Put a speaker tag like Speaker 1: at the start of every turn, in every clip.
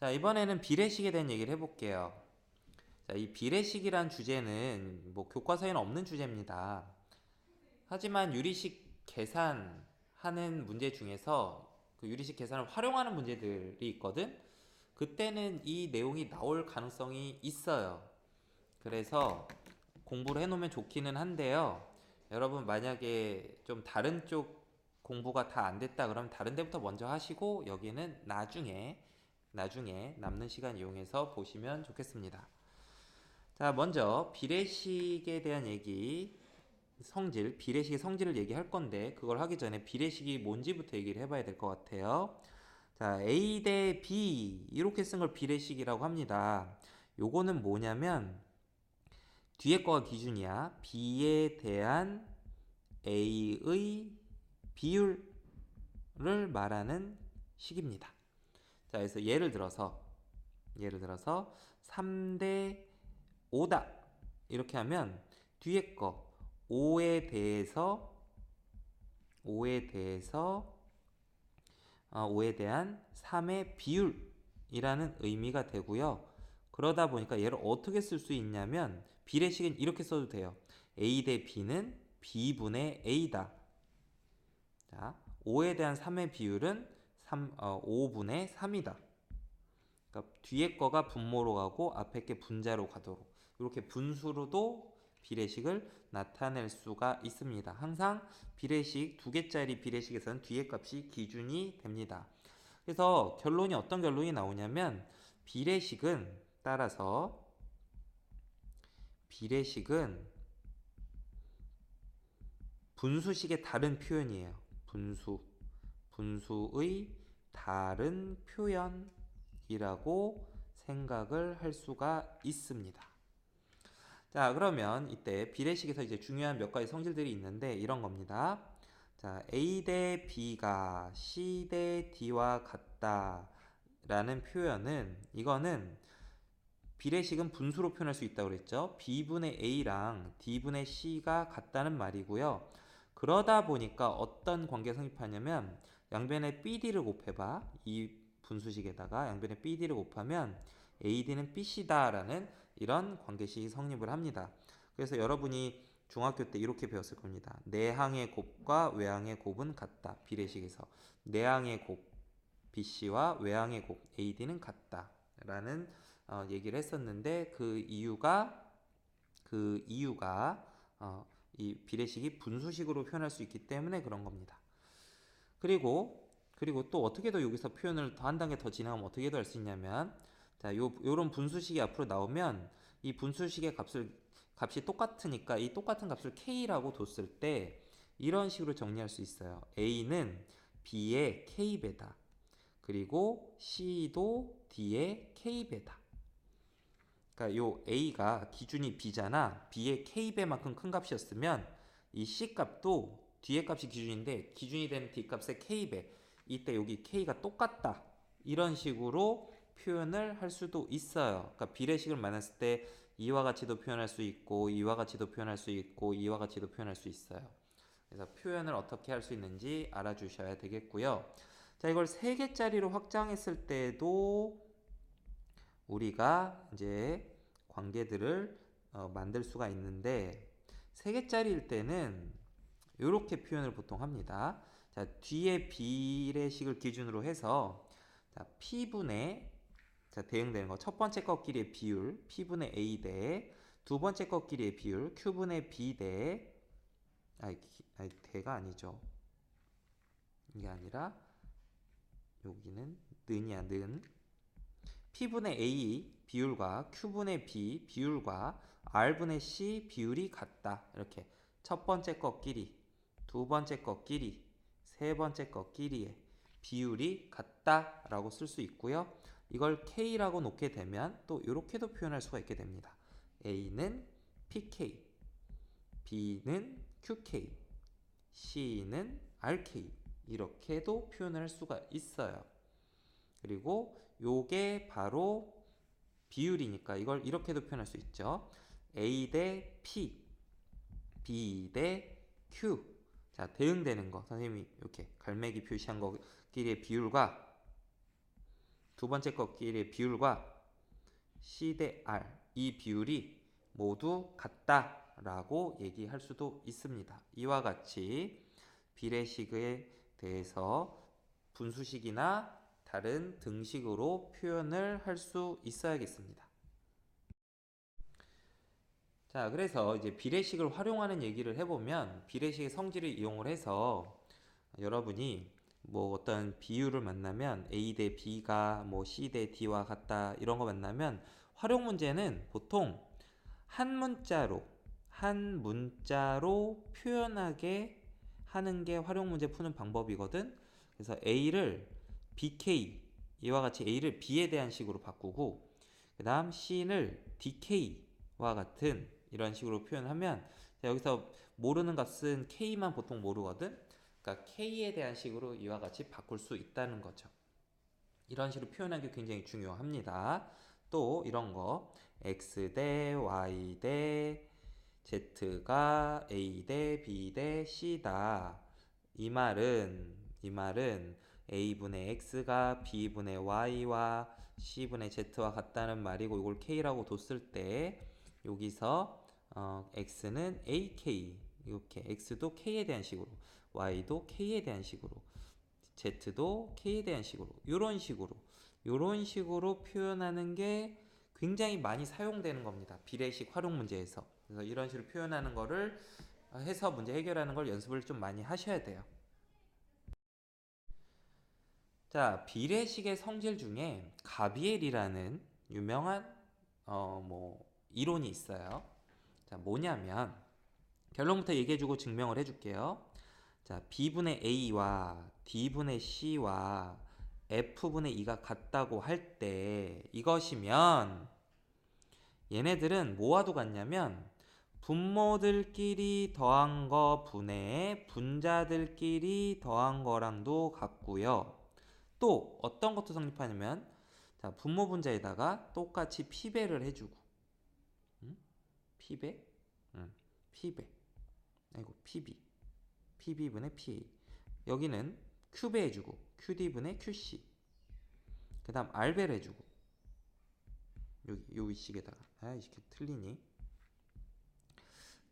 Speaker 1: 자, 이번에는 비례식에 대한 얘기를 해볼게요. 자, 이 비례식이란 주제는 뭐 교과서에는 없는 주제입니다. 하지만 유리식 계산하는 문제 중에서 그 유리식 계산을 활용하는 문제들이 있거든. 그때는 이 내용이 나올 가능성이 있어요. 그래서 공부를 해놓으면 좋기는 한데요. 여러분 만약에 좀 다른 쪽 공부가 다 안 됐다 그러면 다른 데부터 먼저 하시고 여기는 나중에 나중에 남는 시간 이용해서 보시면 좋겠습니다. 자, 먼저 비례식에 대한 얘기 성질, 비례식의 성질을 얘기할 건데 그걸 하기 전에 비례식이 뭔지부터 얘기를 해봐야 될 것 같아요. 자, A 대 B 이렇게 쓴 걸 비례식이라고 합니다. 요거는 뭐냐면 뒤에 거가 기준이야. B에 대한 A의 비율을 말하는 식입니다. 자, 그래서 예를 들어서 예를 들어서 3대 5다 이렇게 하면 뒤에 거 5에 대해서 5에 대해서 어, 5에 대한 3의 비율이라는 의미가 되고요. 그러다 보니까 얘를 어떻게 쓸 수 있냐면 비례식은 이렇게 써도 돼요. A 대 B는 B분의 A다. 자, 5에 대한 3의 비율은 3, 어, 5분의 3이다. 그러니까 뒤에 거가 분모로 가고 앞에 게 분자로 가도록 이렇게 분수로도 비례식을 나타낼 수가 있습니다. 항상 비례식 두 개짜리 비례식에서는 뒤에 값이 기준이 됩니다. 그래서 결론이 어떤 결론이 나오냐면 비례식은 따라서 비례식은 분수식의 다른 표현이에요. 분수 분수의 다른 표현이라고 생각을 할 수가 있습니다. 자, 그러면 이때 비례식에서 이제 중요한 몇 가지 성질들이 있는데 이런 겁니다. 자, A 대 B가 C 대 D와 같다 라는 표현은 이거는 비례식은 분수로 표현할 수 있다고 그랬죠. B분의 A랑 D분의 C가 같다는 말이고요. 그러다 보니까 어떤 관계 성립하냐면 양변에 BD를 곱해봐. 이 분수식에다가 양변에 BD를 곱하면 AD는 BC다라는 이런 관계식이 성립을 합니다. 그래서 여러분이 중학교 때 이렇게 배웠을 겁니다. 내항의 곱과 외항의 곱은 같다. 비례식에서 내항의 곱 BC와 외항의 곱 AD는 같다 라는 어, 얘기를 했었는데 그 이유가 그 이유가 어, 이 비례식이 분수식으로 표현할 수 있기 때문에 그런 겁니다. 그리고 그리고 또 어떻게 더 여기서 표현을 더 한 단계 더 진행하면 어떻게 더 할 수 있냐면 자, 요 요런 분수식이 앞으로 나오면 이 분수식의 값을 값이 똑같으니까 이 똑같은 값을 k라고 뒀을 때 이런 식으로 정리할 수 있어요. a는 b의 k배다. 그리고 c도 d의 k배다. 그러니까 요 a가 기준이 b잖아. b의 k배만큼 큰 값이었으면 이 c 값도 뒤에 값이 기준인데 기준이 되는 d 값의 k배. 이때 여기 k가 똑같다. 이런 식으로 표현을 할 수도 있어요. 그러니까 비례식을 만났을 때 이와 같이도 표현할 수 있고 이와 같이도 표현할 수 있고 이와 같이도 표현할 수 있어요. 그래서 표현을 어떻게 할 수 있는지 알아주셔야 되겠고요. 자, 이걸 세 개짜리로 확장했을 때도 우리가 이제 관계들을 어, 만들 수가 있는데 세 개짜리일 때는 이렇게 표현을 보통 합니다. 자, 뒤에 비례식을 기준으로 해서 자, p분의 자, 대응되는 거. 첫 번째 것끼리의 비율 P분의 A 대 두 번째 것끼리의 비율 Q분의 B 대 아니, 아니 대가 아니죠. 이게 아니라 여기는 는이야 는 P분의 A 비율과 Q분의 B 비율과 R분의 C 비율이 같다. 이렇게 첫 번째 것끼리 두 번째 것끼리 세 번째 것끼리의 비율이 같다라고 쓸 수 있고요. 이걸 K라고 놓게 되면 또 이렇게도 표현할 수가 있게 됩니다. A는 PK, B는 QK, C는 RK 이렇게도 표현을 할 수가 있어요. 그리고 요게 바로 비율이니까 이걸 이렇게도 표현할 수 있죠. A 대 P, B 대 Q. 자, 대응되는 거. 선생님이 이렇게 갈매기 표시한 거끼리의 비율과 두 번째 것끼리의 비율과 C 대 R 이 비율이 모두 같다라고 얘기할 수도 있습니다. 이와 같이 비례식에 대해서 분수식이나 다른 등식으로 표현을 할 수 있어야겠습니다. 자, 그래서 이제 비례식을 활용하는 얘기를 해보면 비례식의 성질을 이용을 해서 여러분이 뭐 어떤 비율을 만나면 A 대 B가 뭐 C 대 D와 같다 이런 거 만나면 활용 문제는 보통 한 문자로 한 문자로 표현하게 하는 게 활용 문제 푸는 방법이거든. 그래서 A를 BK 이와 같이 A를 B에 대한 식으로 바꾸고 그 다음 C를 DK와 같은 이런 식으로 표현하면 자, 여기서 모르는 값은 K만 보통 모르거든. 그러니까 K에 대한 식으로 이와 같이 바꿀 수 있다는 거죠. 이런 식으로 표현하는 게 굉장히 중요합니다. 또 이런 거 x 대 y 대 z가 a 대 b 대 c다. 이 말은 이 말은 a분의 x가 b분의 y와 c분의 z와 같다는 말이고 이걸 k라고 뒀을 때 여기서 어, x는 ak 이렇게 x도 k에 대한 식으로 y도 k에 대한 식으로 z도 k에 대한 식으로 이런 식으로 이런 식으로 표현하는 게 굉장히 많이 사용되는 겁니다. 비례식 활용 문제에서. 그래서 이런 식으로 표현하는 거를 해서 문제 해결하는 걸 연습을 좀 많이 하셔야 돼요. 자, 비례식의 성질 중에 가비엘이라는 유명한 어, 뭐 이론이 있어요. 자, 뭐냐면 결론부터 얘기해주고 증명을 해줄게요. 자, b분의 a와 d분의 c와 f분의 2가 같다고 할 때 이것이면 얘네들은 뭐와도 같냐면 분모들끼리 더한 거 분의 분자들끼리 더한 거랑도 같고요. 또 어떤 것도 성립하냐면 자, 분모 분자에다가 똑같이 피배를 해주고 응? 피배? 응, 피배. 아이고 PB PB분의 PA 여기는 큐배 해주고 QD분의 QC 그 다음 R배를 해주고. 여기 요 위식에다가. 아 이게 틀리니?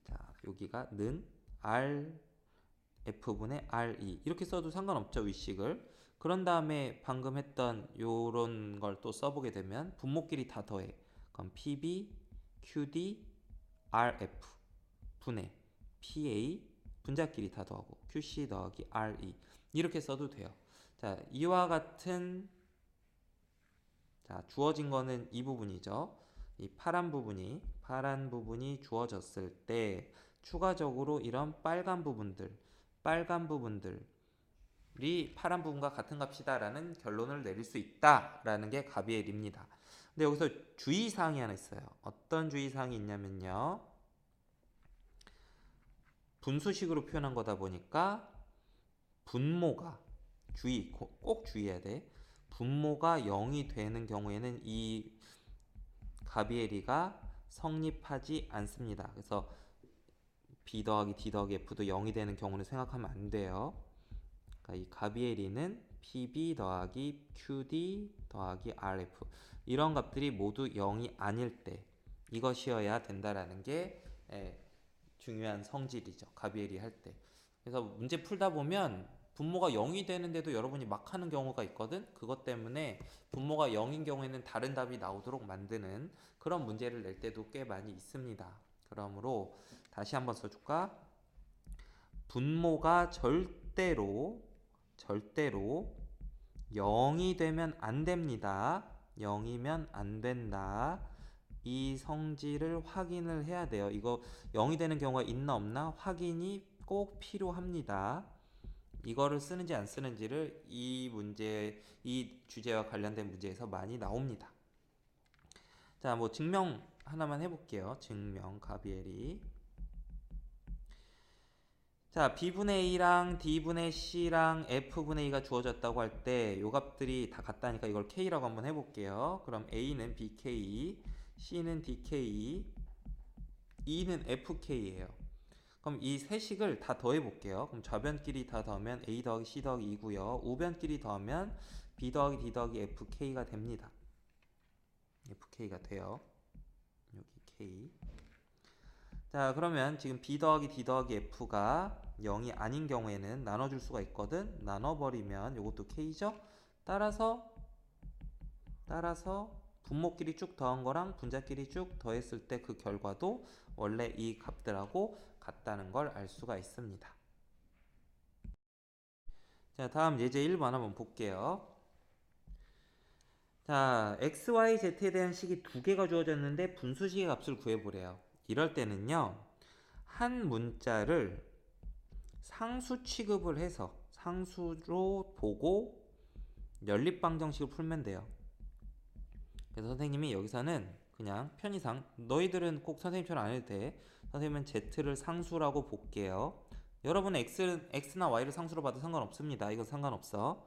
Speaker 1: 자 여기가 는 R F분의 RE 이렇게 써도 상관없죠 위식을. 그런 다음에 방금 했던 요런 걸 또 써보게 되면 분모끼리 다 더해. 그럼 PB QD RF 분의 PA 분자끼리 다 더하고 QC 더하기 RE 이렇게 써도 돼요. 자, 이와 같은 자, 주어진 거는 이 부분이죠. 이 파란 부분이 파란 부분이 주어졌을 때 추가적으로 이런 빨간 부분들 빨간 부분들이 파란 부분과 같은 값이다라는 결론을 내릴 수 있다라는 게 가비엘입니다. 근데 여기서 주의사항이 하나 있어요. 어떤 주의사항이 있냐면요. 분수식으로 표현한 거다 보니까 분모가 주의 꼭 주의해야 돼. 분모가 0이 되는 경우에는 이 가비에리가 성립하지 않습니다. 그래서 B 더하기 D 더하기 F도 0이 되는 경우는 생각하면 안 돼요. 그러니까 이 가비에리는 PB 더하기 QD 더하기 RF 이런 값들이 모두 0이 아닐 때 이것이어야 된다라는 게 예, 중요한 성질이죠. 가비에리 할 때. 그래서 문제 풀다 보면 분모가 0이 되는데도 여러분이 막 하는 경우가 있거든. 그것 때문에 분모가 0인 경우에는 다른 답이 나오도록 만드는 그런 문제를 낼 때도 꽤 많이 있습니다. 그러므로 다시 한번 써줄까? 분모가 절대로 절대로 0이 되면 안 됩니다. 0이면 안 된다. 이 성질을 확인을 해야 돼요. 이거 0이 되는 경우가 있나 없나 확인이 꼭 필요합니다. 이거를 쓰는지 안 쓰는지를 이 문제, 이 주제와 관련된 문제에서 많이 나옵니다. 자, 뭐 증명 하나만 해볼게요. 증명 가비엘이. 자, b분의 a랑 d분의 c랑 f분의 2가 주어졌다고 할 때 요 값들이 다 같다니까 이걸 k라고 한번 해볼게요. 그럼 a는 bk, c는 dk, e는 fk예요. 그럼 이 세 식을 다 더해 볼게요. 그럼 좌변끼리 다 더하면 a 더하기 c 더하기 2고요. 우변끼리 더하면 b 더하기 d 더하기 fk가 됩니다. fk가 돼요. 여기 k. 자 그러면 지금 b 더하기 d 더하기 f가 0이 아닌 경우에는 나눠줄 수가 있거든. 나눠버리면 이것도 k죠. 따라서 따라서 분모끼리 쭉 더한 거랑 분자끼리 쭉 더했을 때 그 결과도 원래 이 값들하고 같다는 걸 알 수가 있습니다. 자, 다음 예제 1번 한번 볼게요. 자, x, y, z에 대한 식이 두 개가 주어졌는데 분수식의 값을 구해보래요. 이럴 때는요, 한 문자를 상수 취급을 해서 상수로 보고 연립방 정식을 풀면 돼요. 그래서 선생님이 여기서는 그냥 편의상 너희들은 꼭 선생님처럼 안 해도 돼. 선생님은 z를 상수라고 볼게요. 여러분은 x, x나 y를 상수로 봐도 상관없습니다. 이건 상관없어.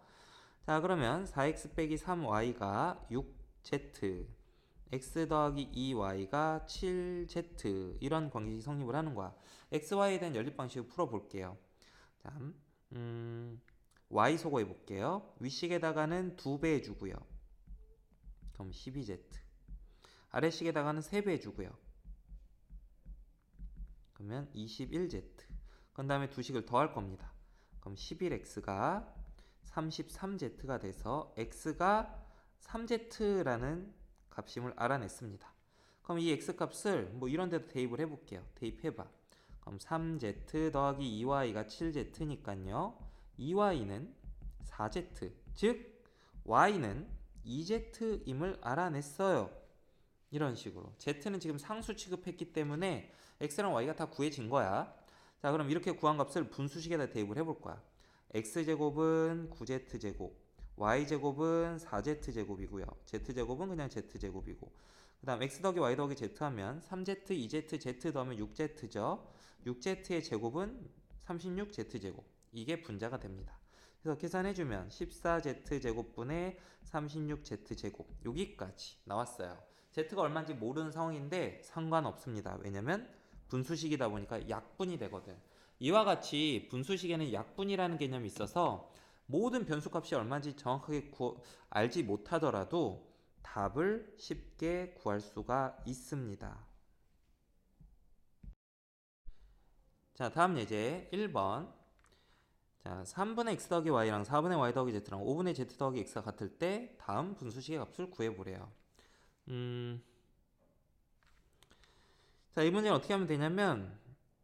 Speaker 1: 자 그러면 4x 빼기 3y가 6z x 더하기 2y가 7z 이런 관계식이 성립을 하는 거야. x, y에 대한 연립 방식을 풀어볼게요. 자, 음, y 소거해 볼게요. 위식에다가는 2배 해주고요. 그럼 12z 아래식에다가는 3배 해주고요. 그러면 21z 그 다음에 두 식을 더할 겁니다. 그럼 11x가 33z가 돼서 x가 3z라는 값임을 알아냈습니다. 그럼 이 x 값을 뭐 이런 데도 대입을 해볼게요. 대입해봐. 그럼 3z 더하기 2y가 7z니까요. 2y는 4z, 즉 y는 2z임을 알아냈어요. 이런 식으로. z는 지금 상수 취급했기 때문에 x랑 y가 다 구해진 거야. 자, 그럼 이렇게 구한 값을 분수식에다 대입을 해볼 거야. x제곱은 9z제곱, y제곱은 4z제곱이고요. z제곱은 그냥 z제곱이고. 그 다음 x 더하기 y 더하기 z 하면 3z, 2z, z 더하면 6z죠. 6z의 제곱은 36z제곱. 이게 분자가 됩니다. 그래서 계산해주면 14z제곱분의 36z제곱 여기까지 나왔어요. z가 얼마인지 모르는 상황인데 상관없습니다. 왜냐면 분수식이다 보니까 약분이 되거든. 이와 같이 분수식에는 약분이라는 개념이 있어서 모든 변수값이 얼마인지 정확하게 구, 알지 못하더라도 답을 쉽게 구할 수가 있습니다. 자, 다음 예제 1번. 자, 3분의 x 더하기 y랑 4분의 y 더하기 z랑 5분의 z 더하기 x가 같을 때 다음 분수식의 값을 구해보래요. 음, 자, 이 문제는 어떻게 하면 되냐면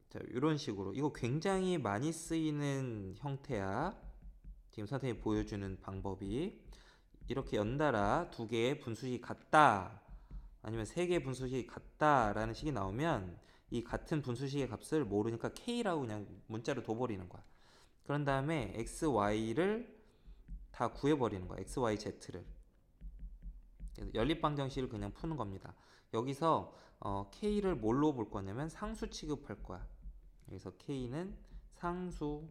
Speaker 1: 자, 이런 식으로 이거 굉장히 많이 쓰이는 형태야. 지금 선생님이 보여주는 방법이 이렇게 연달아 두 개의 분수식이 같다 아니면 세 개의 분수식이 같다라는 식이 나오면 이 같은 분수식의 값을 모르니까 k라고 그냥 문자로 둬버리는 거야. 그런 다음에 x, y를 다 구해버리는 거야. x, y, z를. 연립 방정식을 그냥 푸는 겁니다. 여기서 어, k를 뭘로 볼 거냐면 상수 취급할 거야. 여기서 k는 상수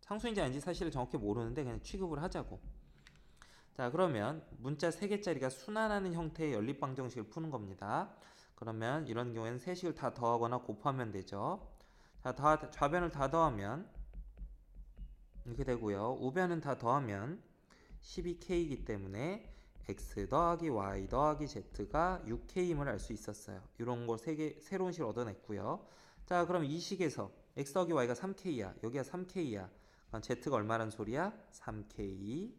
Speaker 1: 상수인지 아닌지 사실을 정확히 모르는데 그냥 취급을 하자고. 자 그러면 문자 3개짜리가 순환하는 형태의 연립 방정식을 푸는 겁니다. 그러면 이런 경우에는 세식을 다 더하거나 곱하면 되죠. 자 다, 좌변을 다 더하면 이렇게 되고요. 우변은 다 더하면 12k이기 때문에 x 더하기 y 더하기 z가 6k임을 알 수 있었어요. 이런 걸 세 개 새로운 식을 얻어냈고요. 자, 그럼 이 식에서 x 더하기 y가 3k야. 여기가 3k야. 그럼 z가 얼마란 소리야? 3k.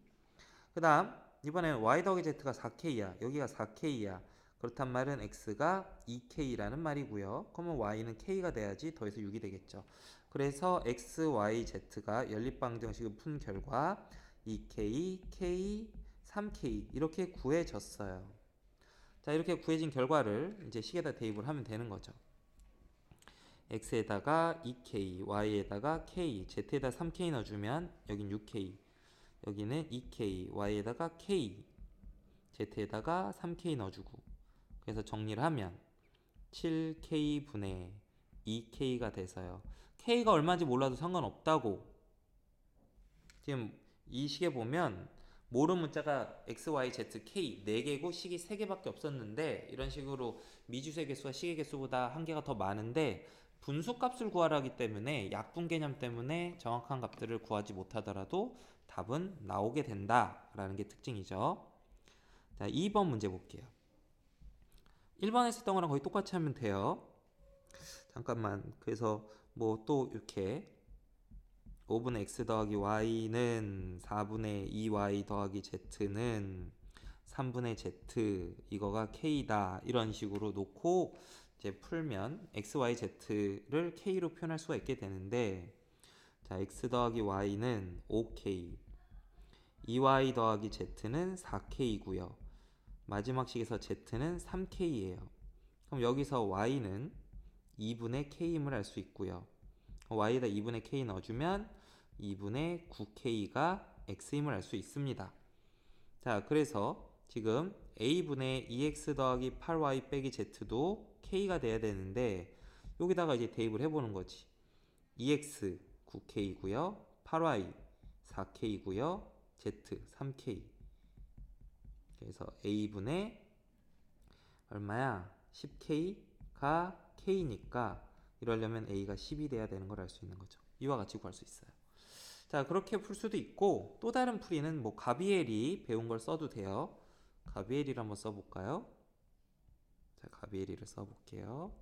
Speaker 1: 그 다음 이번에는 y 더하기 z가 4k야. 여기가 4k야. 그렇단 말은 x가 2k라는 말이고요. 그러면 y는 k가 돼야지 더해서 6이 되겠죠. 그래서 x, y, z가 연립방정식을 푼 결과 2k, k, 3k 이렇게 구해졌어요. 자 이렇게 구해진 결과를 이제 식에다 대입을 하면 되는 거죠. x에다가 2k, y에다가 k, z에다 3k 넣어주면 여긴 6k, 여기는 2k, y에다가 k, z에다가 3k 넣어주고 그래서 정리를 하면 7k 분의 2k가 돼서요. k가 얼마인지 몰라도 상관없다고. 지금 이 식에 보면 모르는 문자가 x, y, z, k 4개고 식이 3개밖에 없었는데 이런 식으로 미주수의 개수가 식의 개수보다 한 개가 더 많은데 분수값을 구하라 하기 때문에 약분 개념 때문에 정확한 값들을 구하지 못하더라도 답은 나오게 된다라는 게 특징이죠. 자, 2번 문제 볼게요. 1번에 했던 거랑 거의 똑같이 하면 돼요. 잠깐만. 그래서 뭐 또 이렇게 5분의 x 더하기 y는 4분의 2y 더하기 z는 3분의 z 이거가 k다 이런 식으로 놓고 이제 풀면 x, y, z를 k로 표현할 수가 있게 되는데 자 x 더하기 y는 5k 2y 더하기 z는 4k이고요 마지막 식에서 z는 3k예요 그럼 여기서 y는 2분의 k임을 알 수 있고요 y에다 2분의 k 넣어주면 2분의 9k가 x임을 알 수 있습니다. 자, 그래서 지금 a분의 2x 더하기 8y 빼기 z도 k가 돼야 되는데 여기다가 이제 대입을 해보는 거지. 2x 9k이고요. 8y 4k이고요. z 3k. 그래서 a분의 얼마야? 10k가 k니까 이러려면 a가 10이 돼야 되는 걸 알 수 있는 거죠. 이와 같이 구할 수 있어요. 자, 그렇게 풀 수도 있고 또 다른 풀이는 뭐 가비엘이 배운 걸 써도 돼요. 가비엘이를 한번 써볼까요? 자, 가비엘이를 써볼게요.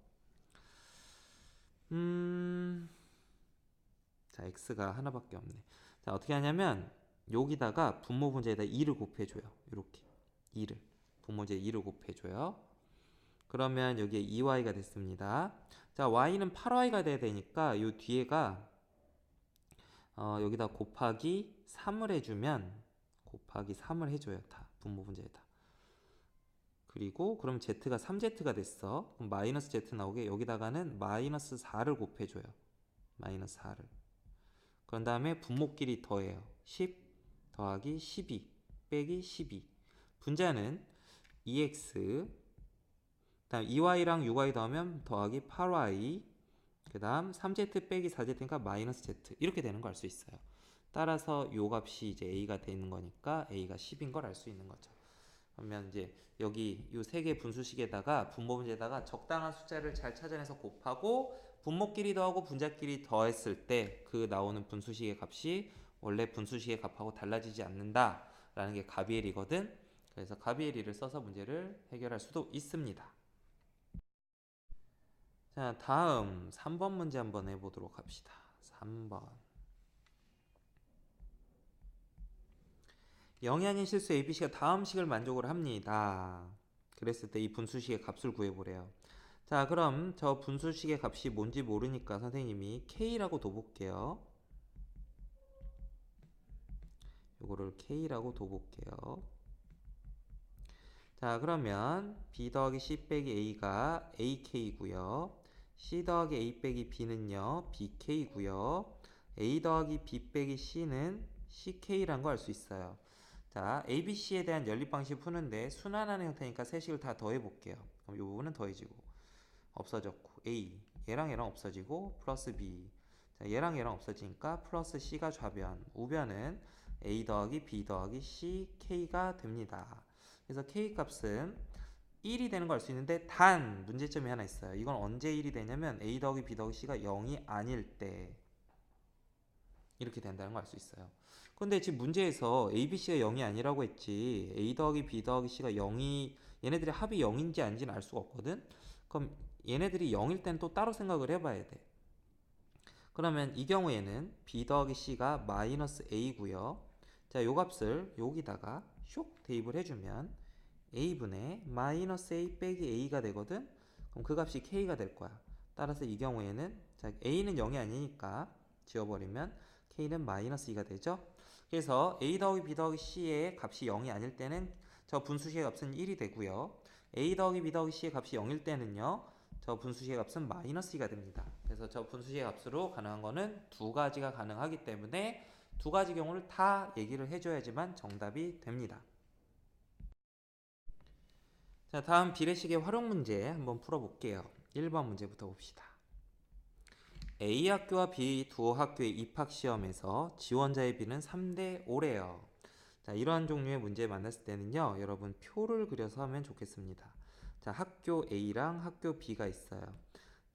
Speaker 1: 음, 자, x가 하나밖에 없네. 자, 어떻게 하냐면 여기다가 분모 분자에다 2를 곱해줘요. 이렇게 2를 분모제 2를 곱해줘요. 그러면 여기에 2y가 됐습니다. 자, y는 8y가 돼야 되니까 요 뒤에가 어, 여기다 곱하기 3을 해주면 곱하기 3을 해줘요. 다 분모 분자에다. 그리고 그럼 z가 3z가 됐어. 그럼 마이너스 z 나오게 여기다가는 마이너스 4를 곱해줘요. 마이너스 4를. 그런 다음에 분모끼리 더해요. 10 더하기 12 빼기 12. 분자는 2x 다음 2y랑 6y 더하면 더하기 8y 그 다음 3z 빼기 4z니까 마이너스 z. 이렇게 되는 걸 알 수 있어요. 따라서 요 값이 이제 a가 되는 거니까 a가 10인 걸 알 수 있는 거죠. 그러면 이제 여기 요 세 개 분수식에다가 분모 문제에다가 적당한 숫자를 잘 찾아내서 곱하고 분모끼리 더하고 분자끼리 더했을 때 그 나오는 분수식의 값이 원래 분수식의 값하고 달라지지 않는다 라는 게 가비엘이거든 그래서 가비엘이를 써서 문제를 해결할 수도 있습니다 자, 다음 3번 문제 한번 해보도록 합시다. 3번. 영이 아닌 실수 ABC가 다음 식을 만족을 합니다. 그랬을 때 이 분수식의 값을 구해보래요. 자, 그럼 저 분수식의 값이 뭔지 모르니까 선생님이 K라고 둬볼게요. 요거를 K라고 둬볼게요. 자, 그러면 B 더하기 C 빼기 A가 AK이고요. C 더하기 A 빼기 B는요, BK고요. A 더하기 B 빼기 C는 CK란 거 알 수 있어요. 자, ABC에 대한 연립 방식 푸는데 순환하는 형태니까 세 식을 다 더해 볼게요. 그럼 이 부분은 더해지고 없어졌고 A 얘랑 얘랑 없어지고 플러스 B 자, 얘랑 얘랑 없어지니까 플러스 C가 좌변 우변은 A 더하기 B 더하기 C K가 됩니다. 그래서 K 값은 1이 되는 걸 알 수 있는데 단 문제점이 하나 있어요. 이건 언제 1이 되냐면 a 더하기 b 더하기 c가 0이 아닐 때 이렇게 된다는 걸 알 수 있어요. 근데 지금 문제에서 a, b, c가 0이 아니라고 했지 a 더하기 b 더하기 c가 0이 얘네들이 합이 0인지 아닌지는 알 수가 없거든. 그럼 얘네들이 0일 때는 또 따로 생각을 해봐야 돼. 그러면 이 경우에는 b 더하기 c가 마이너스 a고요. 자, 요 값을 여기다가 쇽 대입을 해주면 a분의 마이너스 a 빼기 a가 되거든? 그럼 그 값이 k가 될 거야. 따라서 이 경우에는 자, a는 0이 아니니까 지워버리면 k는 마이너스 2가 되죠? 그래서 a 더하기 b 더하기 c의 값이 0이 아닐 때는 저 분수식의 값은 1이 되고요. A 더하기 b 더하기 c의 값이 0일 때는요 저 분수식의 값은 마이너스 2가 됩니다. 그래서 저 분수식의 값으로 가능한 거는 두 가지가 가능하기 때문에 두 가지 경우를 다 얘기를 해줘야지만 정답이 됩니다 자, 다음 비례식의 활용 문제 한번 풀어볼게요. 1번 문제부터 봅시다. A 학교와 B 두 학교의 입학 시험에서 지원자의 비는 3대 5래요. 자, 이러한 종류의 문제 만났을 때는요, 여러분 표를 그려서 하면 좋겠습니다. 자, 학교 A랑 학교 B가 있어요.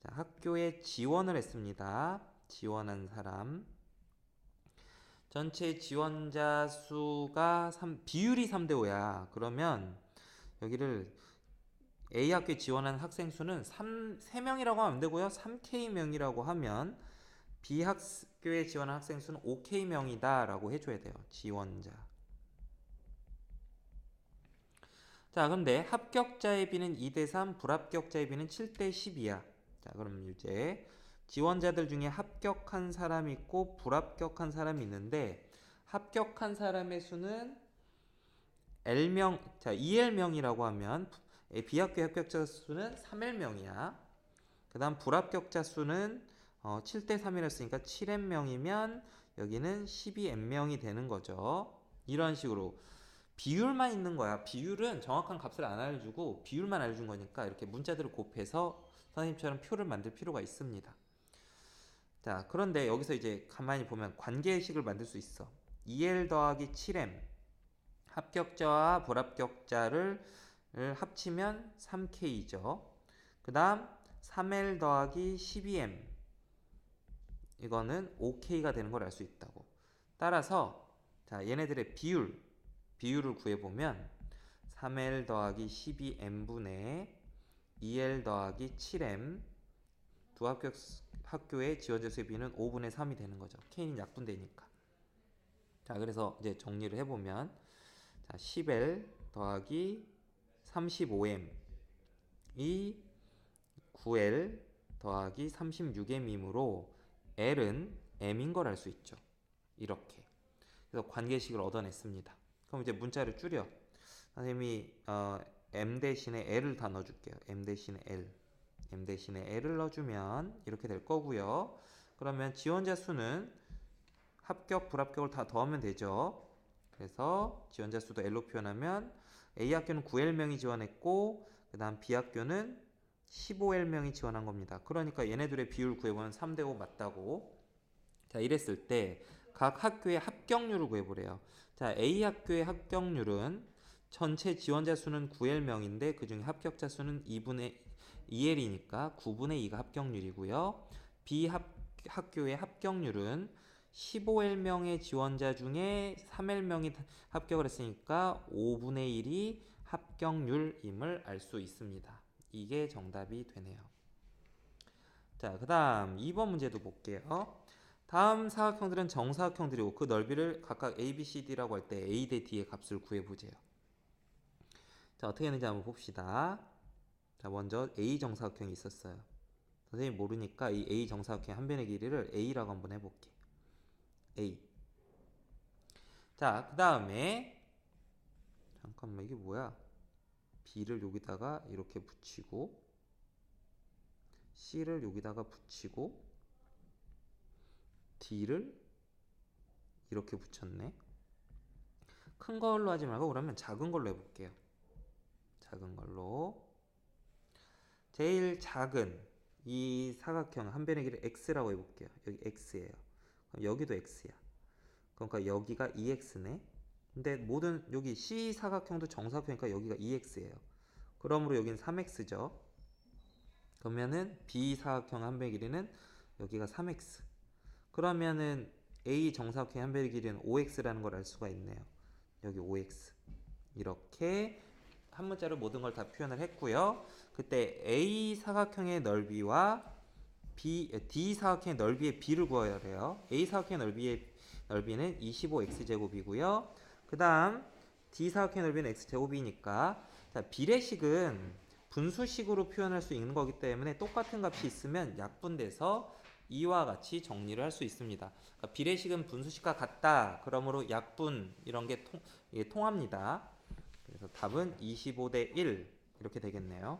Speaker 1: 자, 학교에 지원을 했습니다. 지원한 사람. 전체 지원자 수가 3, 비율이 3대 5야. 그러면 여기를 A 학교에 지원한 학생 수는 3, 3명이라고 하면 안 되고요. 3K명이라고 하면 B 학교에 지원한 학생 수는 5K명이다 라고 해줘야 돼요. 지원자. 자, 근데 합격자의 비는 2대 3, 불합격자의 비는 7대 10이야. 자, 그럼 이제 지원자들 중에 합격한 사람이 있고 불합격한 사람이 있는데 합격한 사람의 수는 L명, 자, 2L명이라고 하면 B학교 합격자 수는 3L명이야. 그 다음 불합격자 수는 어, 7대 3이랬으니까 7N명이면 여기는 12N명이 되는 거죠. 이런 식으로 비율만 있는 거야. 비율은 정확한 값을 안 알려주고 비율만 알려준 거니까 이렇게 문자들을 곱해서 선생님처럼 표를 만들 필요가 있습니다. 자, 그런데 여기서 이제 가만히 보면 관계식을 만들 수 있어. 2L 더하기 7M 합격자와 불합격자를 을 합치면 3K죠. 그 다음 3L 더하기 12M 이거는 5K가 되는 걸 알 수 있다고. 따라서 자 얘네들의 비율 비율을 구해보면 3L 더하기 12M분의 2L 더하기 7M 두 합격 학교의 지원자 수의 비는 5분의 3이 되는 거죠. K는 약분되니까. 자 그래서 이제 정리를 해보면 자 10L 더하기 35m 이 9L 더하기 36m이므로 L은 M인 걸 알 수 있죠. 이렇게. 그래서 관계식을 얻어냈습니다. 그럼 이제 문자를 줄여. 선생님이 어, M 대신에 L을 다 넣어줄게요. M 대신에 L. M 대신에 L을 넣어주면 이렇게 될 거고요. 그러면 지원자 수는 합격, 불합격을 다 더하면 되죠. 그래서 지원자 수도 L로 표현하면 A 학교는 9L명이 지원했고 그 다음 B 학교는 15L명이 지원한 겁니다. 그러니까 얘네들의 비율 구해보면 3대 5 맞다고 자 이랬을 때 각 학교의 합격률을 구해보래요. 자 A 학교의 합격률은 전체 지원자 수는 9L명인데 그 중에 합격자 수는 2분의 2L이니까 9분의 2가 합격률이고요. B 합, 학교의 합격률은 15L명의 지원자 중에 3L명이 합격을 했으니까 5분의 1이 합격률임을 알 수 있습니다. 이게 정답이 되네요. 자, 그 다음 2번 문제도 볼게요. 다음 사각형들은 정사각형들이고 그 넓이를 각각 A, B, C, D라고 할 때 A 대 D의 값을 구해보세요. 자, 어떻게 했는지 한번 봅시다. 자, 먼저 A 정사각형이 있었어요. 선생님 모르니까 이 A 정사각형 한 변의 길이를 A라고 한번 해볼게. A. 자, 그 다음에 잠깐만 이게 뭐야? B를 여기다가 이렇게 붙이고 C를 여기다가 붙이고 D를 이렇게 붙였네. 큰 걸로 하지 말고 그러면 작은 걸로 해볼게요. 작은 걸로. 제일 작은 이 사각형 한 변의 길이 x라고 해볼게요. 여기 x예요. 그럼 여기도 x야. 그러니까 여기가 2x네. 근데 모든 여기 C 사각형도 정사각형이니까 여기가 2x예요. 그러므로 여기는 3x죠. 그러면은 B 사각형 한 변의 길이는 여기가 3x. 그러면은 A 정사각형 한 변의 길이는 5x라는 걸 알 수가 있네요. 여기 5x. 이렇게 한 문자로 모든 걸 다 표현을 했고요. 그때 A 사각형의 넓이와 B, D 사각형의 넓이의 B를 구해야 돼요. A 사각형의 넓이의 넓이는 25x제곱이고요. 그 다음 D 사각형의 넓이는 x제곱이니까 자, 비례식은 분수식으로 표현할 수 있는 거기 때문에 똑같은 값이 있으면 약분돼서 이와 같이 정리를 할 수 있습니다. 그러니까 비례식은 분수식과 같다. 그러므로 약분 이런 게 통, 예, 통합니다. 그래서 답은 25대 1 이렇게 되겠네요.